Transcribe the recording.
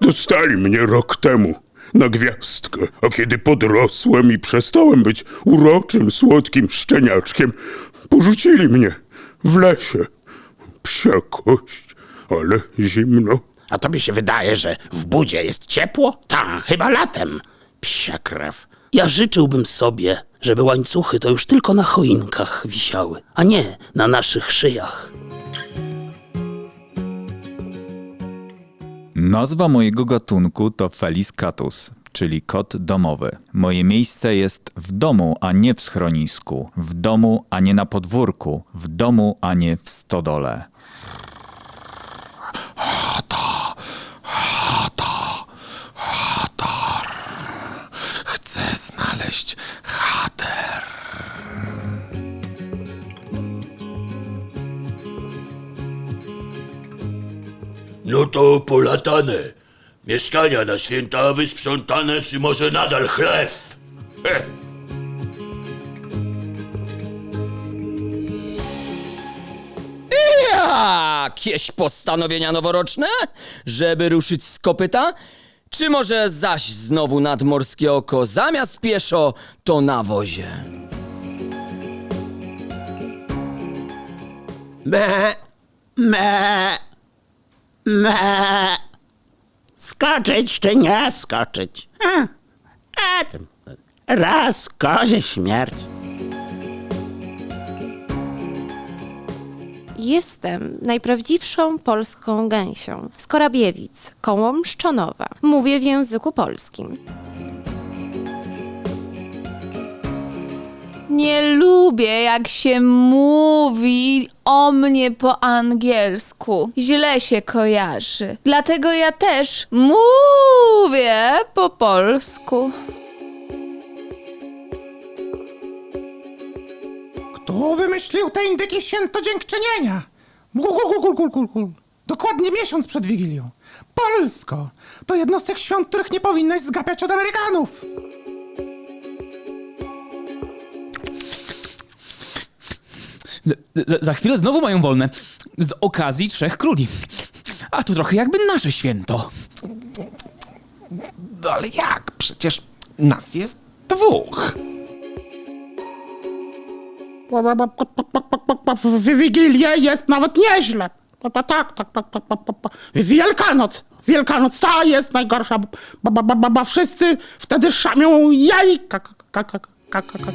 Dostali mnie rok temu na gwiazdkę, a kiedy podrosłem i przestałem być uroczym, słodkim szczeniaczkiem, porzucili mnie w lesie. Psia kość, ale zimno. A tobie się wydaje, że w budzie jest ciepło? Ta, chyba latem. Psia krew. Ja życzyłbym sobie, żeby łańcuchy to już tylko na choinkach wisiały, a nie na naszych szyjach. Nazwa mojego gatunku to Felis catus, czyli kot domowy. Moje miejsce jest w domu, a nie w schronisku, w domu, a nie na podwórku, w domu, a nie w stodole. No to polatane. Mieszkania na święta wysprzątane, czy może nadal chlew? Heh. Jakieś postanowienia noworoczne? Żeby ruszyć z kopyta? Czy może zaś znowu nadmorskie oko zamiast pieszo to na wozie? Me, me, me. Skoczyć czy nie skoczyć? A, a tym. Raz kozie śmierć. Jestem najprawdziwszą polską gęsią z Korabiewic, koło Mszczonowa. Mówię w języku polskim. Nie lubię, jak się mówi o mnie po angielsku. Źle się kojarzy. Dlatego ja też mówię po polsku. Kto wymyślił te indyki święto dziękczynienia? Dokładnie miesiąc przed Wigilią. Polsko! To jedno z tych świąt, których nie powinnaś zgapiać od Amerykanów. Z, za chwilę znowu mają wolne. Z okazji Trzech Króli. A to trochę jakby nasze święto. No ale jak? Przecież nas jest dwóch. W Wigilię jest nawet nieźle. Tak, tak, tak, tak, tak, tak, tak. Wielkanoc. Wielkanoc ta jest najgorsza, bo, bo, bo, bo wszyscy wtedy szamią jajka. Ka, ka, ka, ka, ka, ka.